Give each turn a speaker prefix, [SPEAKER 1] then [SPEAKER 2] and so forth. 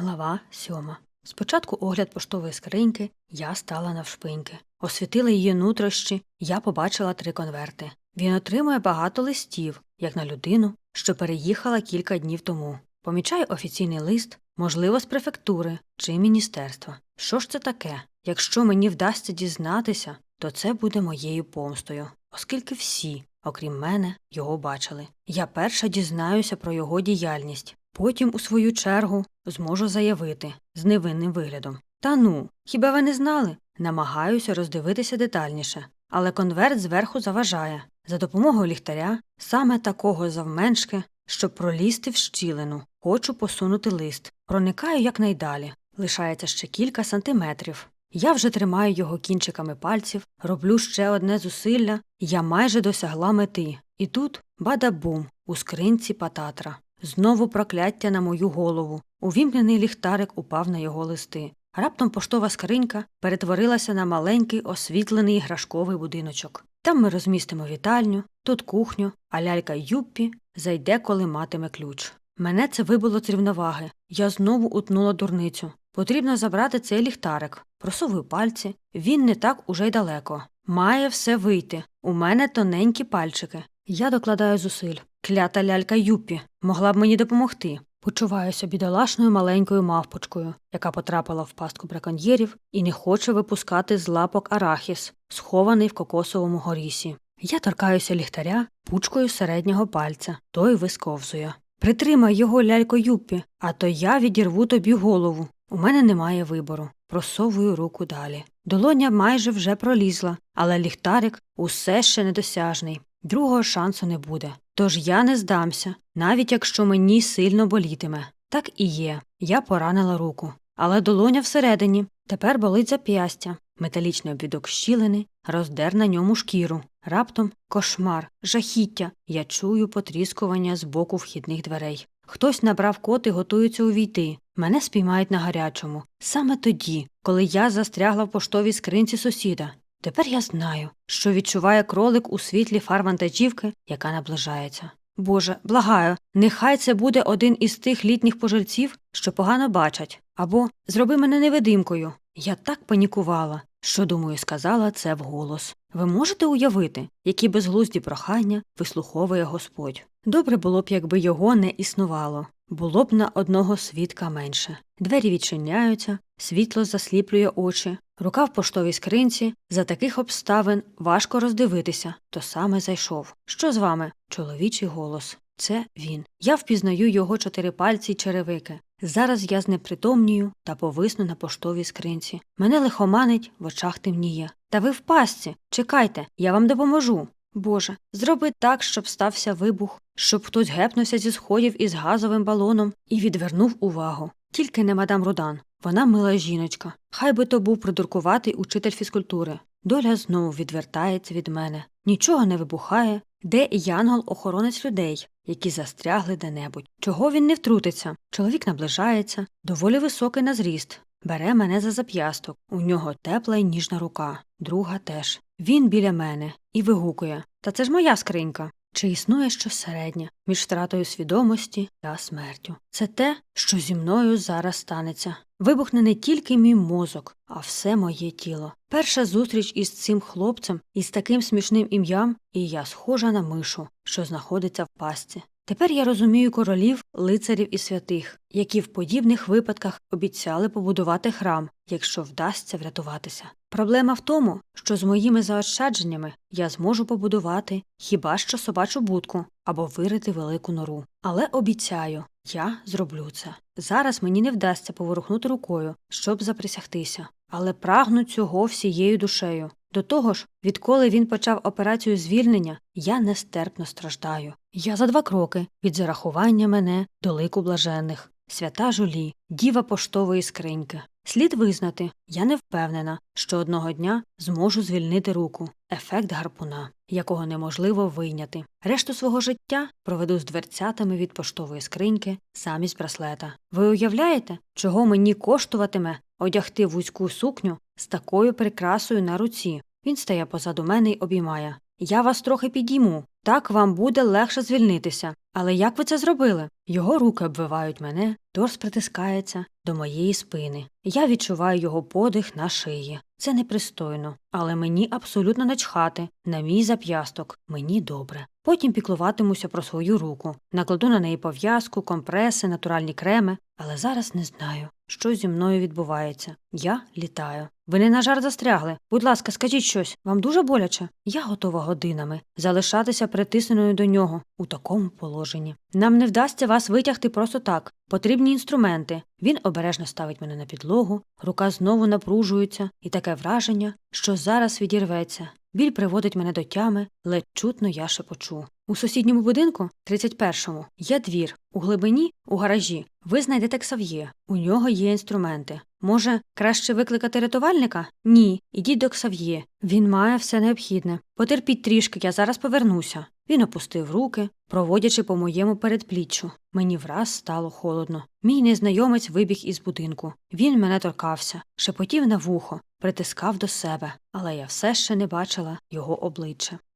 [SPEAKER 1] Глава сьома. Спочатку огляд поштової скриньки, я стала навшпиньки. Освітила її нутрощі, я побачила три конверти. Він отримує багато листів, як на людину, що переїхала кілька днів тому. Помічаю офіційний лист, можливо, з префектури чи міністерства. Що ж це таке? Якщо мені вдасться дізнатися, то це буде моєю помстою, оскільки всі, окрім мене, його бачили. Я перша дізнаюся про його діяльність, потім, у свою чергу, зможу заявити з невинним виглядом. Та ну, хіба ви не знали? Намагаюся роздивитися детальніше, але конверт зверху заважає. За допомогою ліхтаря, саме такого завменшки, щоб пролізти в щілину, хочу посунути лист. Проникаю якнайдалі. Лишається ще кілька сантиметрів. Я вже тримаю його кінчиками пальців, роблю ще одне зусилля, я майже досягла мети. І тут бада-бум у скринці пататра. Знову прокляття на мою голову. Увімкнений ліхтарик упав на його листи. Раптом поштова скринька перетворилася на маленький освітлений іграшковий будиночок. Там ми розмістимо вітальню, тут кухню, а лялька Юппі зайде, коли матиме ключ. Мене це вибило з рівноваги. Я знову утнула дурницю. Потрібно забрати цей ліхтарик. Просовую пальці. Він не так уже й далеко. Має все вийти. У мене тоненькі пальчики. Я докладаю зусиль. Клята лялька Юппі могла б мені допомогти. Почуваюся бідолашною маленькою мавпочкою, яка потрапила в пастку браконьєрів і не хоче випускати з лапок арахіс, схований в кокосовому горісі. Я торкаюся ліхтаря пучкою середнього пальця, той висковзує. Притримай його лялько Юппі, а то я відірву тобі голову. У мене немає вибору. Просовую руку далі. Долоня майже вже пролізла, але ліхтарик усе ще недосяжний. Другого шансу не буде. Тож я не здамся, навіть якщо мені сильно болітиме. Так і є. Я поранила руку. Але долоня всередині. Тепер болить зап'ястя. Металічний обвідок щілини, роздер на ньому шкіру. Раптом кошмар, жахіття. Я чую потріскування з боку вхідних дверей. Хтось набрав код і готується увійти. Мене спіймають на гарячому. Саме тоді, коли я застрягла в поштовій скринці сусіда. Тепер я знаю, що відчуває кролик у світлі фар вантажівки, яка наближається. Боже, благаю, нехай це буде один із тих літніх пожильців, що погано бачать, або зроби мене невидимкою. Я так панікувала, що, думаю, сказала це вголос. Ви можете уявити, які безглузді прохання вислуховує Господь? Добре було б, якби його не існувало. Було б на одного свідка менше. Двері відчиняються, світло засліплює очі. Рука в поштовій скринці. За таких обставин важко роздивитися. То саме зайшов. Що з вами? Чоловічий голос. Це він. Я впізнаю його чотири пальці й черевики. Зараз я знепритомнію та повисну на поштовій скринці. Мене лихоманить, в очах темніє. Та ви в пастці. Чекайте, я вам допоможу. Боже, зроби так, щоб стався вибух, щоб хтось гепнувся зі сходів із газовим балоном і відвернув увагу. Тільки не мадам Рудан. Вона мила жіночка. Хай би то був придуркуватий учитель фізкультури. Доля знову відвертається від мене. Нічого не вибухає. Де янгол-охоронець людей, які застрягли де-небудь? Чого він не втрутиться? Чоловік наближається, доволі високий на зріст. Бере мене за зап'ясток. У нього тепла й ніжна рука. Друга теж. Він біля мене і вигукує Та це ж моя скринька. Чи існує щось середнє між втратою свідомості та смертю? Це те, що зі мною зараз станеться. Вибухне не тільки мій мозок, а все моє тіло. Перша зустріч із цим хлопцем із таким смішним ім'ям, і я схожа на мишу, що знаходиться в пастці. Тепер я розумію королів, лицарів і святих, які в подібних випадках обіцяли побудувати храм, якщо вдасться врятуватися. Проблема в тому, що з моїми заощадженнями я зможу побудувати хіба що собачу будку або вирити велику нору. Але обіцяю, я зроблю це. Зараз мені не вдасться поворухнути рукою, щоб заприсягтися, але прагну цього всією душею. До того ж, відколи він почав операцію звільнення, я нестерпно страждаю. Я за два кроки від зарахування мене до лику блаженних, свята жулі, діва поштової скриньки. Слід визнати, я не впевнена, що одного дня зможу звільнити руку, ефект гарпуна, якого неможливо вийняти. Решту свого життя проведу з дверцятами від поштової скриньки замість браслета. Ви уявляєте, чого мені коштуватиме одягти вузьку сукню з такою прикрасою на руці? Він стає позаду мене й обіймає. Я вас трохи підійму. Так вам буде легше звільнитися. Але як ви це зробили? Його руки обвивають мене, торс притискається до моєї спини. Я відчуваю його подих на шиї. Це непристойно, але мені абсолютно начхати на мій зап'ясток. Мені добре. Потім піклуватимуся про свою руку, накладу на неї пов'язку, компреси, натуральні креми, але зараз не знаю, що зі мною відбувається. Я літаю. Ви не на жарт застрягли. Будь ласка, скажіть щось, вам дуже боляче? Я готова годинами залишатися притисненою до нього у такому положенні. Нам не вдасться вас витягти просто так. Потрібні інструменти. Він обережно ставить мене на підлогу, рука знову напружується, і таке враження, що зараз відірветься. Біль приводить мене до тями, ледь чутно я шепочу. У сусідньому будинку, 31-му, є двір. У глибині, у гаражі, ви знайдете Ксав'є. У нього є інструменти. Може, краще викликати рятувальника? Ні, ідіть до Ксав'є. Він має все необхідне. Потерпіть трішки, я зараз повернуся. Він опустив руки, проводячи по моєму передпліччю. Мені враз стало холодно. Мій незнайомець вибіг із будинку. Він мене торкався, шепотів на вухо, притискав до себе, але я все ще не бачила його обличчя.